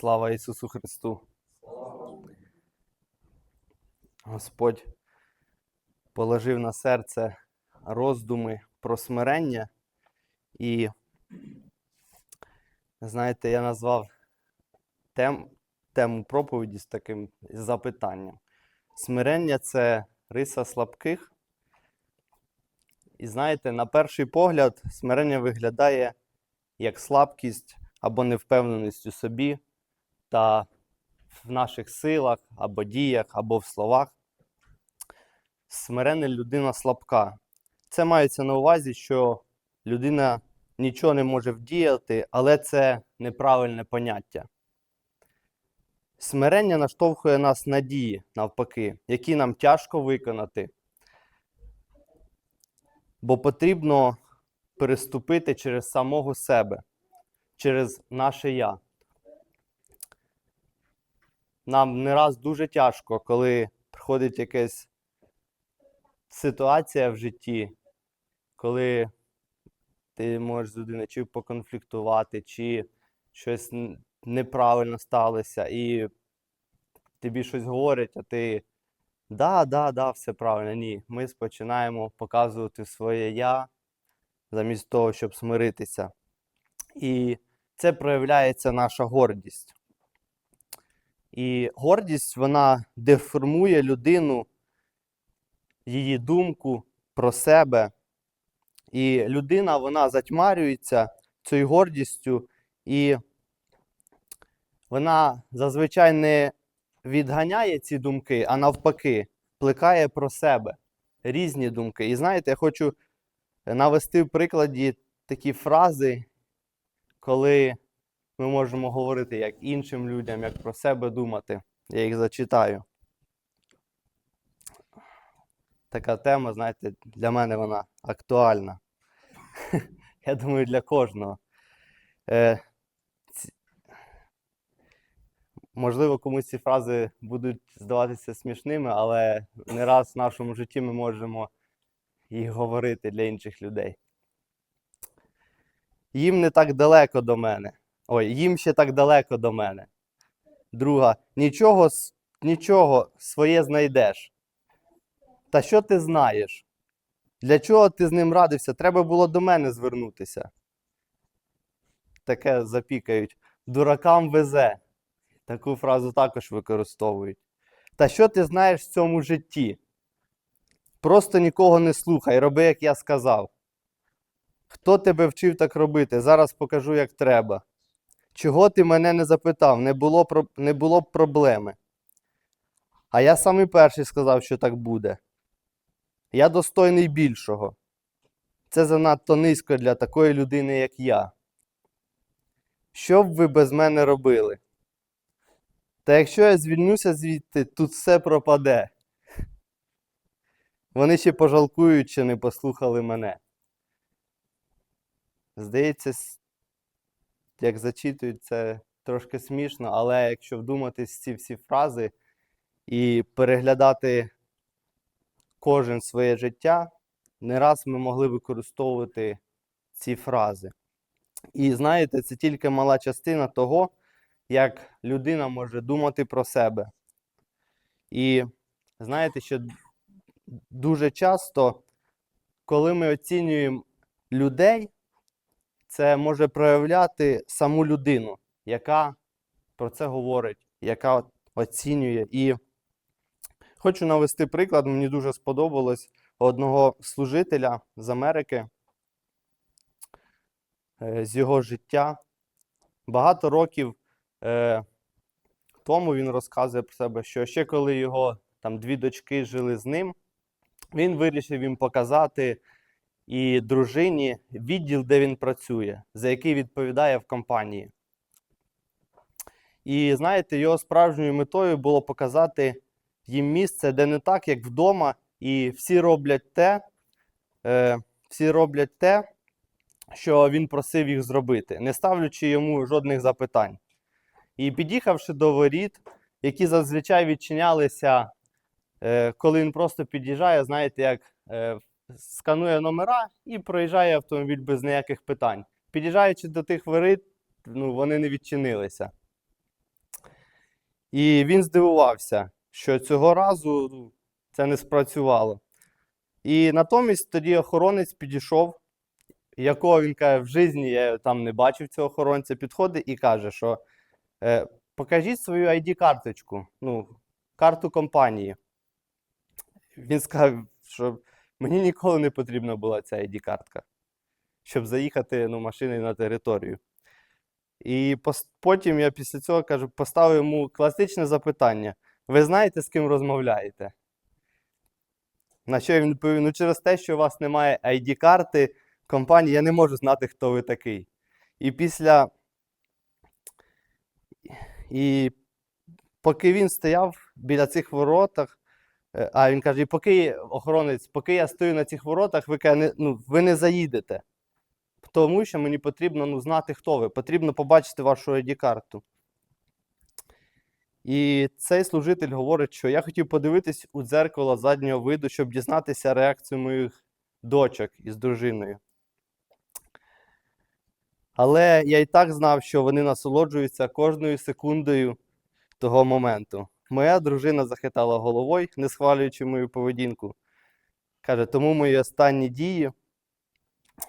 Слава Ісусу Христу! Господь положив на серце роздуми про смирення. І, знаєте, я назвав тем, тему проповіді з таким запитанням. Смирення це риса слабких. І знаєте, на перший погляд, смирення виглядає як слабкість або невпевненість у собі та в наших силах, або діях, або в словах. Смирена людина слабка. Це мається на увазі, що людина нічого не може вдіяти, але це неправильне поняття. Смирення наштовхує нас на дії, навпаки, які нам тяжко виконати. Бо потрібно переступити через самого себе, через наше я. Нам не раз дуже тяжко, коли приходить якась ситуація в житті, коли ти можеш з людиною чи поконфліктувати, чи щось неправильно сталося, і тобі щось говорять, а ти да, да, да, все правильно. Ні. Ми починаємо показувати своє я замість того, щоб смиритися. І це проявляється наша гордість. І гордість вона деформує людину, її думку про себе. І людина вона затьмарюється цією гордістю, і вона зазвичай не відганяє ці думки, а навпаки, плекає про себе різні думки. І знаєте, я хочу навести в прикладі такі фрази, коли ми можемо говорити як іншим людям, як про себе думати. Я їх зачитаю. Така тема, знаєте, для мене вона актуальна. Я думаю, для кожного. Е, Можливо, комусь ці фрази будуть здаватися смішними, але не раз в нашому житті ми можемо їх говорити для інших людей. Їм не так далеко до мене. Ой, їм ще так далеко до мене. Друга, нічого, нічого своє знайдеш. Та що ти знаєш? Для чого ти з ним радився? Треба було до мене звернутися. Таке запікають. Дуракам везе. Таку фразу також використовують. Та що ти знаєш в цьому житті? Просто нікого не слухай, роби, як я сказав. Хто тебе вчив так робити? Зараз покажу, як треба. Чого ти мене не запитав? Не було, не було б проблеми. А я самий перший сказав, що так буде. Я достойний більшого. Це занадто низько для такої людини, як я. Що б ви без мене робили? Та якщо я звільнюся звідти, тут все пропаде. Вони ще пожалкують, що не послухали мене. Здається, як зачитують, це трошки смішно, але якщо вдуматись ці всі фрази і переглядати кожен своє життя, не раз ми могли використовувати ці фрази. І знаєте, це тільки мала частина того, як людина може думати про себе. І знаєте, що дуже часто, коли ми оцінюємо людей, це може проявляти саму людину, яка про це говорить, яка оцінює. І хочу навести приклад, мені дуже сподобалось одного служителя з Америки, е, з його життя. Багато років е, тому він розказує про себе, що ще коли його там дві дочки жили з ним, він вирішив їм показати і дружині відділ, де він працює, за який відповідає в компанії. І знаєте, його справжньою метою було показати їм місце, де не так, як вдома, і всі роблять те, е, всі роблять те, що він просив їх зробити, не ставлячи йому жодних запитань. І під'їхавши до воріт, які зазвичай відчинялися, е, коли він просто під'їжджає, знаєте, як е, сканує номера і проїжджає автомобіль без ніяких питань. Під'їжджаючи до тих воріт, ну, вони не відчинилися. І він здивувався, що цього разу ну, це не спрацювало. І натомість тоді охоронець підійшов, якого він каже, в житті я там не бачив цього охоронця, підходить і каже, що е, покажіть свою ID-карточку, ну, карту компанії. Він сказав, що мені ніколи не потрібна була ця ID-картка, щоб заїхати ну, машиною на територію. І потім я після цього кажу, поставив йому класичне запитання: ви знаєте, з ким розмовляєте? На що він відповів: ну через те, що у вас немає ID-карти компанії, я не можу знати, хто ви такий. І після. І поки він стояв біля цих воротах, а він каже, поки охоронець, поки я стою на цих воротах, ви, каже, ну, ви не заїдете. Тому що мені потрібно ну, знати, хто ви. Потрібно побачити вашу ID-карту. І цей служитель говорить, що я хотів подивитись у дзеркало заднього виду, щоб дізнатися реакцію моїх дочок із дружиною. Але я і так знав, що вони насолоджуються кожною секундою того моменту. Моя дружина захитала головою, не схвалюючи мою поведінку. Каже, тому мої останні дії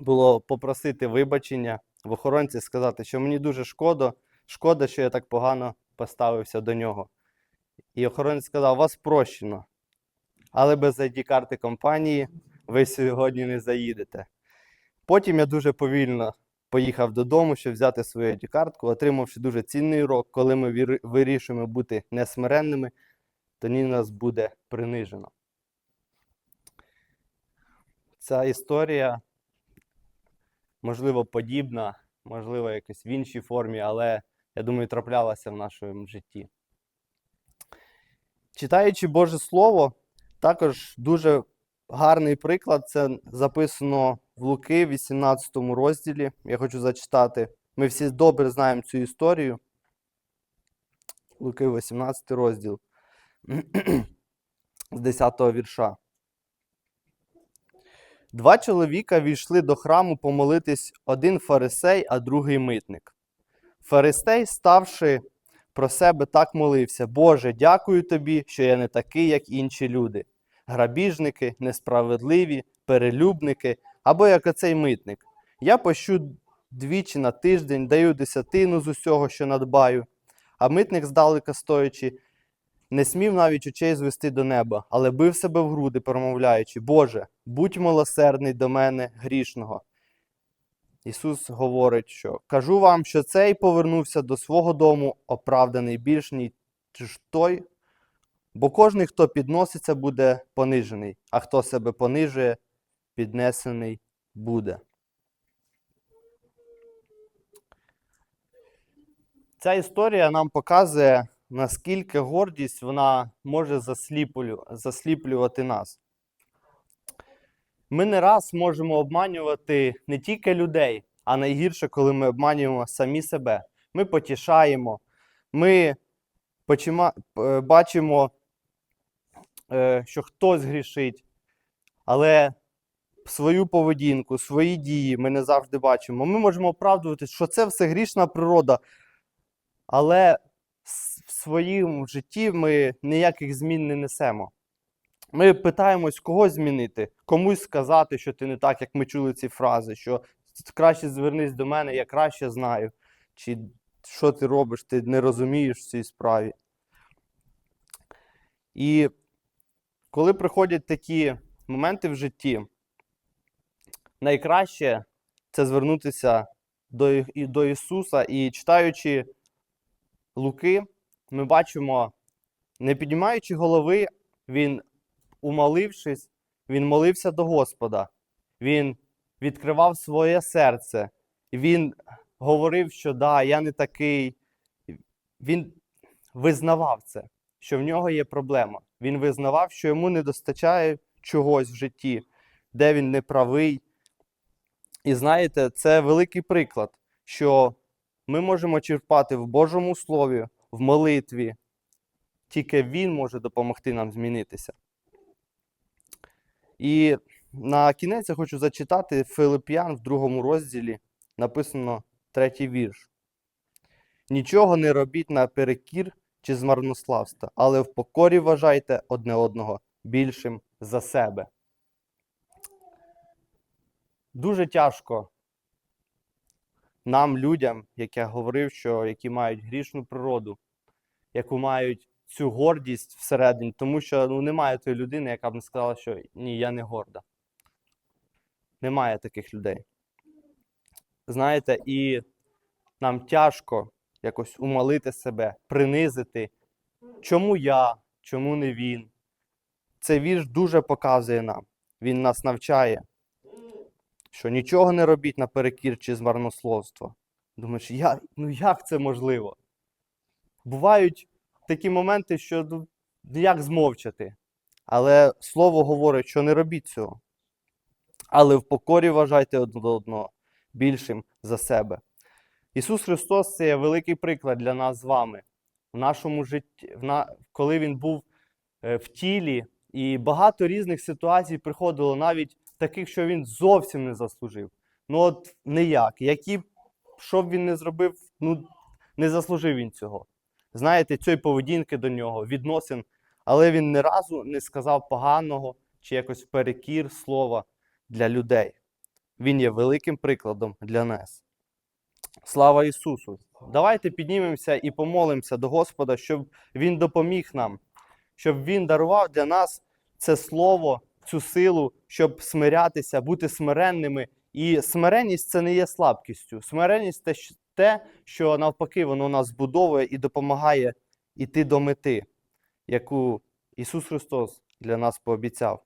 було попросити вибачення в охоронці, сказати, що мені дуже шкода, шкода, що я так погано поставився до нього. І охоронець сказав, вас прощено, але без ID-карти компанії ви сьогодні не заїдете. Потім я дуже повільно поїхав додому, щоб взяти свою ID-картку, отримавши дуже цінний урок, коли ми вирішуємо бути несмиренними, тоді нас буде принижено. Ця історія, можливо, подібна, можливо, якось в іншій формі, але я думаю, траплялася в нашому житті. Читаючи Боже Слово, також дуже гарний приклад. Це записано в Луки, 18 розділі. Я хочу зачитати. Ми всі добре знаємо цю історію. Луки, 18 розділ з 10 вірша. Два чоловіка війшли до храму помолитись один фарисей, а другий митник. Фарисей, ставши про себе, так молився: Боже, дякую тобі, що я не такий, як інші люди. Грабіжники, несправедливі, перелюбники або як оцей митник. Я пощу двічі на тиждень, даю десятину з усього, що надбаю. А митник, здалека стоячи, не смів навіть очей звести до неба, але бив себе в груди, промовляючи: Боже, будь милосердний до мене, грішного. Ісус говорить, що кажу вам, що цей повернувся до свого дому, оправданий більш ніж той, бо кожний, хто підноситься, буде понижений, а хто себе понижує, піднесений буде. Ця історія нам показує, наскільки гордість вона може засліплювати нас. Ми не раз можемо обманювати не тільки людей, а найгірше, коли ми обманюємо самі себе. Ми потішаємо, ми почима- е, бачимо, е, що хтось грішить, але свою поведінку, свої дії ми не завжди бачимо. Ми можемо оправдувати, що це все грішна природа, але в своєму житті ми ніяких змін не несемо. Ми питаємось когось змінити, комусь сказати, що ти не так, як ми чули ці фрази, що краще звернись до мене, я краще знаю. Чи що ти робиш, ти не розумієш в цій справі. І коли приходять такі моменти в житті, найкраще це звернутися до, до Ісуса і читаючи Луки, ми бачимо, не піднімаючи голови, Він умолившись, він молився до Господа. Він відкривав своє серце. Він говорив, що да, я не такий. Він визнавав це, що в нього є проблема. Він визнавав, що йому не достачає чогось в житті, де він не правий. І знаєте, це великий приклад, що ми можемо черпати в Божому Слові, в молитві. Тільки Він може допомогти нам змінитися. І на кінець я хочу зачитати Филип'ян в другому розділі написано третій вірш. Нічого не робіть наперекір чи з марнославства, але в покорі вважайте одне одного більшим за себе. Дуже тяжко нам, людям, як я говорив, що які мають грішну природу, яку мають цю гордість всередині, тому що ну, немає тої людини, яка б не сказала, що ні, я не горда. Немає таких людей. Знаєте, і нам тяжко якось умалити себе, принизити. Чому я, чому не він? Цей вірш дуже показує нам. Він нас навчає, що нічого не робіть наперекір чи з марнословства. Думаєш, я, ну як це можливо? Бувають такі моменти, що ну, як змовчати. Але слово говорить, що не робіть цього. Але в покорі вважайте одне до одного більшим за себе. Ісус Христос це є великий приклад для нас з вами в нашому житті, в на... коли Він був е, в тілі, і багато різних ситуацій приходило, навіть таких, що він зовсім не заслужив. Ну от ніяк. Які що б він не зробив, ну не заслужив він цього. Знаєте, цієї поведінки до нього, відносин, але він ні разу не сказав поганого чи якось перекір слова для людей. Він є великим прикладом для нас. Слава Ісусу! Давайте піднімемося і помолимося до Господа, щоб Він допоміг нам, щоб Він дарував для нас це слово, цю силу, щоб смирятися, бути смиренними. І смиренність це не є слабкістю. Смиренність це те, що навпаки воно нас збудовує і допомагає йти до мети, яку Ісус Христос для нас пообіцяв.